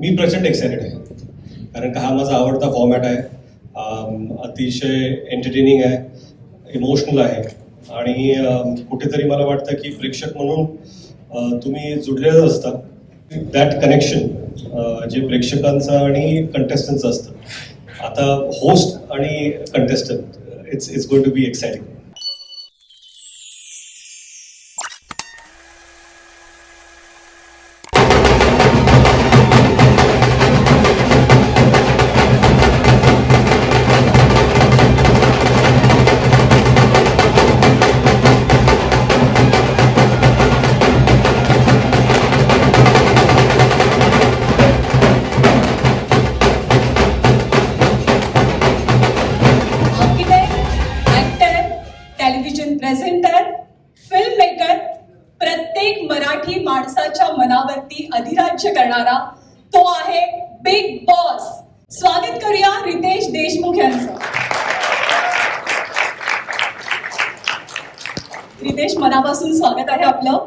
मी प्रचंड एक्सायटेड आहे. कारण का हा माझा आवडता फॉर्मॅट आहे. अतिशय एंटरटेनिंग आहे. इमोशनल आहे. आणि कुठेतरी मला वाटतं की प्रेक्षक म्हणून तुम्ही जुडलेलं असता. दॅट कनेक्शन जे प्रेक्षकांचं आणि कंटेस्टंटचं असतं. आता होस्ट आणि contestant it's it's going to be exciting Marathi माणसाच्या मनावरती अधिराज्य करणारा तो आहे बिग बॉस स्वागत करूया रितेश देशमुख यांचं. रितेश मनापासून स्वागत आहे आपलं.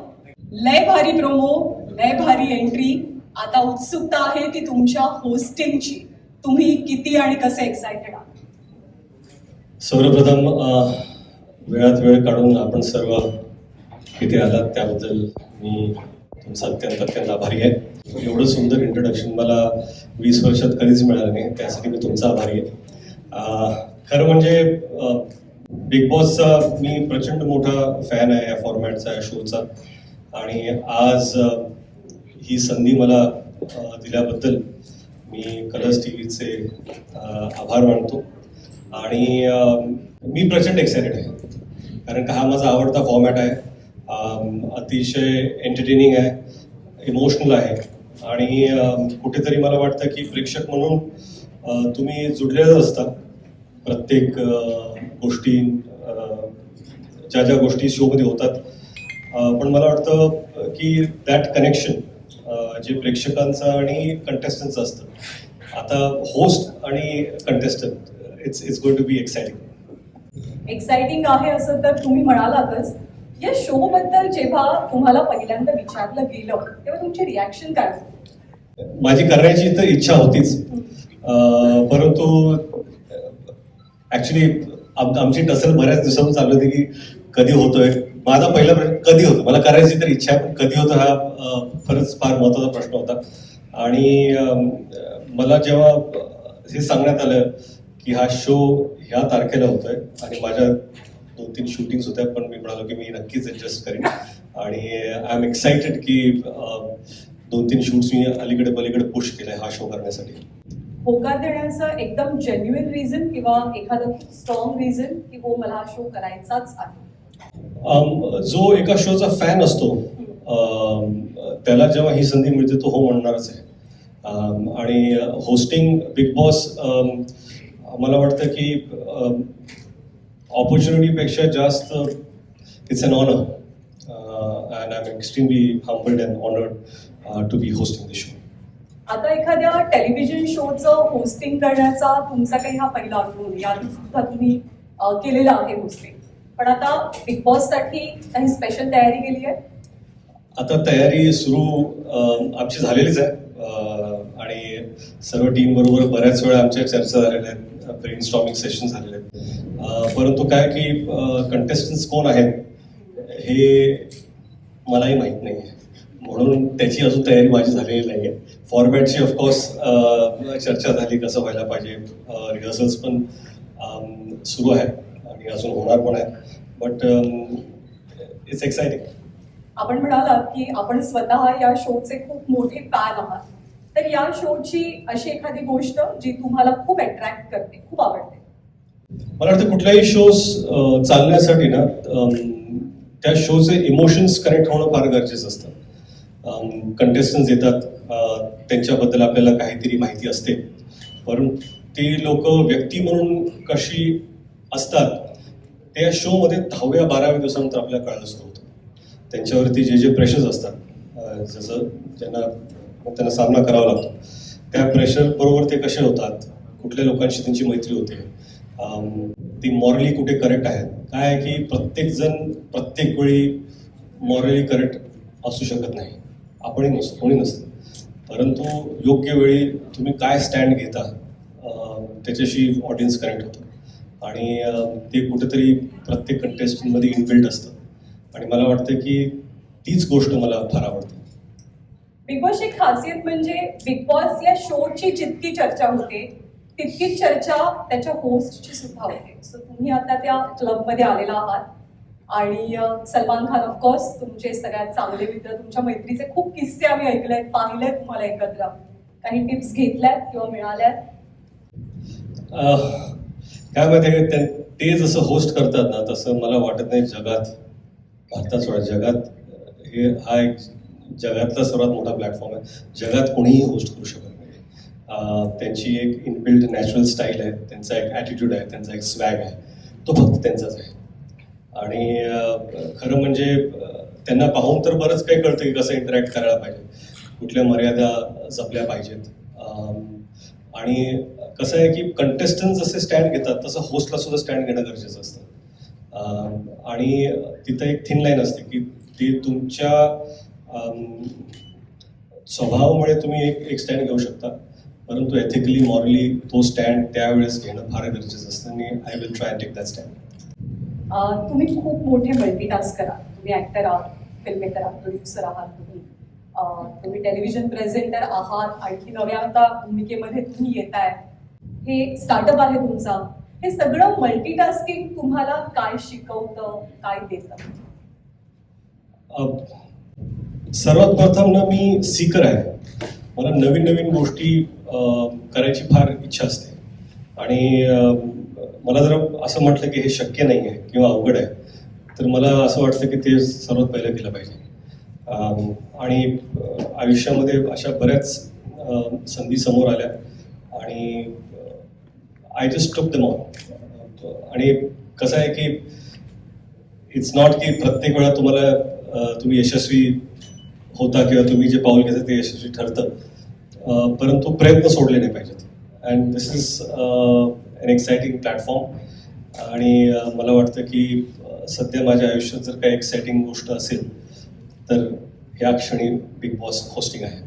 लय भारी प्रोमो लय भारी एंट्री आता उत्सुकता आहे ती तुमच्या होस्टिंगची तुम्ही किती आणि कसे एक्सायटेड आहात? सर्वप्रथम वेळात वेळ काढून आपण सर्व इथे आलात त्याबद्दल मी तुमचा अत्यंत अत्यंत आभारी आहे. एवढं सुंदर इंट्रोडक्शन मला वीस वर्षात कधीच मिळालं नाही त्यासाठी मी तुमचा आभारी आहे. खरं म्हणजे बिग बॉसचा मी प्रचंड मोठा फॅन आहे या फॉर्मॅटचा या शोचा आणि आज ही संधी मला दिल्याबद्दल मी कलर्स टी व्हीचे आभार मानतो. आणि मी प्रचंड एक्सायटेड आहे. कारण का हा माझा आवडता फॉर्मॅट आहे. अतिशय एंटरटेनिंग आहे इमोशनल आहे. आणि कुठेतरी मला वाटतं की प्रेक्षक म्हणून तुम्ही जुडलेलं असता प्रत्येक गोष्टी ज्या ज्या गोष्टी शोमध्ये होतात. पण मला वाटतं की दॅट कनेक्शन जे प्रेक्षकांचं आणि कंटेस्टंटचं असतं. आता होस्ट आणि contestant it's it's going to be exciting exciting आहे असं तर तुम्ही म्हणालातच. या शो बद्दल जेव्हा तुम्हाला पहिल्यांदा विचारलं गेलं तेव्हा तुमची रिॲक्शन काय माझी करायची तर इच्छा होतीच. परंतु ऍक्च्युली आमची टसल बऱ्याच दिवसांपासून चालू होती की कधी होतोय? माझा पहिला प्रश्न कधी होतो? मला करायची तर इच्छा आहे पण कधी होतं हा खरंच फार महत्त्वाचा प्रश्न होता. आणि मला जेव्हा हे सांगण्यात आलं की हा शो ह्या तारखेला होतोय आणि माझ्या दोन तीन शूटिंग्स होत्या पण मी म्हणालो की मी नक्कीच ऍडजस्ट करेन. आणि आय एम एक्साइटेड की अं, दोन तीन शूट्स मी अलीकडे पलीकडे पुश केलंय हा शो करण्यासाठी. होकार देण्याचं एकदम जेन्युइन रिझन किंवा एखादं स्ट्रॉंग रिझन की हो मला हा शो करायचाच आहे? अम, जो एका शोचा फॅन असतो अम, त्याला जेव्हा ही संधी मिळते तो हो म्हणणारच आहे. अम, आणि होस्टिंग बिग बॉस मला वाटतं की ऑपॉर्च्युनिटीपेक्षा जास्त it's an honour and I am extremely humbled and honoured to be hosting the show आता एखाद्या टेलिव्हिजन शोचं होस्टिंग करण्याचा तुमचा काही हा पहिला अनुभव. याआधी सुद्धा तुम्ही केलेला आहे होस्टिंग पण आता बिग बॉससाठी काही स्पेशल तयारी केली आहे? आता तयारी सुरू आमची झालेलीच आहे. आणि सर्व टीम बरोबर बऱ्याच वेळा आमच्या चर्चा झालेल्या आहेत ब्रेन स्टॉमिंग सेशन झालेले आहेत. परंतु काय की कंटेस्टन्स कोण आहेत हे मलाही माहीत नाही आहे म्हणून त्याची अजून तयारी माझी झालेली नाही आहे फॉर्मॅटची ऑफकोर्स चर्चा झाली कसं व्हायला पाहिजे. रिहर्सल्स पण सुरू आहेत आणि अजून होणार पण आहेत. बट इट्स एक्सायटिंग आपण म्हणालात की आपण स्वतः या शोचे खूप मोठे फॅन आहात. तर या शोची अशी एखादी गोष्ट जी तुम्हाला खूप अट्रॅक्ट करते खूप आवडते. मला वाटतं कुठल्याही शोज चालण्यासाठी ना त्या शोचे इमोशन्स कनेक्ट होणं फार गरजेचं असतं. कंटेस्टन्स येतात त्यांच्याबद्दल आपल्याला काहीतरी माहिती असते. परंतु ती लोक व्यक्ती म्हणून कशी असतात त्या शोमध्ये दहाव्या बाराव्या दिवसानंतर आपल्याला कळायला सुरू होतं. त्यांच्यावरती जे जे प्रेशर्स असतात जसं त्यांना त्यांना सामना करावा लागतो. त्या प्रेशर बरोबर ते कसे होतात? कुठल्या लोकांशी त्यांची मैत्री होते? ती मॉरली कुठे करेक्ट आहेत? काय आहे की प्रत्येक जण प्रत्येक वेळी मॉरली करेक्ट असू शकत नाही. आपणही नसतो कोणी नसतं. परंतु योग्य वेळी तुम्ही काय स्टँड घेता त्याच्याशी ऑडियन्स कनेक्ट होतं. आणि ते कुठेतरी प्रत्येक कंटेस्टमध्ये इनबिल्ट असतं. आणि मला वाटतं की तीच गोष्ट मला फार आवडते. बिग बॉसची खासियत म्हणजे बिग बॉस या शोची जितकी चर्चा होते तितकी चर्चा त्याच्या होस्टची सुद्धा होते. सो तुम्ही आता त्या क्लबमध्ये आलेला आहात. आणि सलमान खान ऑफकोर्स तुमचे सगळ्यात चांगले मित्र तुमच्या मैत्रीचे खूप किस्से आम्ही ऐकलेत पाहिलेत तुम्हाला एकत्र. काही टिप्स घेतल्यात किंवा मिळाल्यात? काय माहिती ते जसं होस्ट करतात ना तसं मला वाटत नाही जगात भारतात सोडा जगात हे हा एक जगातला सर्वात मोठा प्लॅटफॉर्म आहे. जगात कोणीही होस्ट करू शकत नाही. त्यांची एक इनबिल्ड नॅचरल स्टाईल आहे. त्यांचा एक ॲटिट्यूड आहे. त्यांचा एक स्वॅग आहे. तो फक्त त्यांचाच आहे. आणि खरं म्हणजे त्यांना पाहून तर बरंच काही कळतं की कसं इंटरॅक्ट करायला पाहिजे. कुठल्या मर्यादा जपल्या पाहिजेत. आणि कसं आहे की कंटेस्टंट जसे स्टँड घेतात तसं होस्टला सुद्धा स्टँड घेणं गरजेचं असतं. आणि तिथं एक थिन लाईन असते की ती तुमच्या स्वभावामुळे तुम्ही एक एक स्टँड घेऊ शकता. परंतु एथिकली मॉरली तो स्टँड त्यावेळेस घेणं फार गरजेचं असतं. आणि I will try take that stand तुम्ही खूप मोठे मल्टीटास्कर आहात तुम्ही ऍक्टर आहात फिल्म मेकर आहात प्रोड्युसर आहात तुम्ही. तुम्ही टेलिव्हिजन प्रेझेंटर आहात आणखी नव्या आता भूमिकेमध्ये तुम्ही येताय. हे स्टार्टअप आहे तुमचा. हे सगळं मल्टीटास्किंग तुम्हाला काय शिकवतं काय देतं? सर्वात प्रथम ना मी सीकर आहे. मला नवीन नवीन गोष्टी करायची फार इच्छा असते. आणि मला जर असं म्हटलं की हे शक्य नाही आहे किंवा अवघड आहे तर मला असं वाटतं की ते सर्वात पहिलं केलं पाहिजे. आणि आयुष्यामध्ये अशा बऱ्याच संधी समोर आल्या. आणि I just took the mall आणि कसं आहे की इट्स नॉट की प्रत्येक वेळा तुम्हाला तुम्ही यशस्वी होता किंवा तुम्ही जे पाऊल घेता ते यशस्वी ठरतं. परंतु प्रयत्न सोडले नाही पाहिजेत. And this is an exciting platform आणि मला वाटतं की सध्या माझ्या आयुष्यात जर काही एक्सायटिंग गोष्ट असेल तर ह्या क्षणी बिग बॉस होस्टिंग आहे.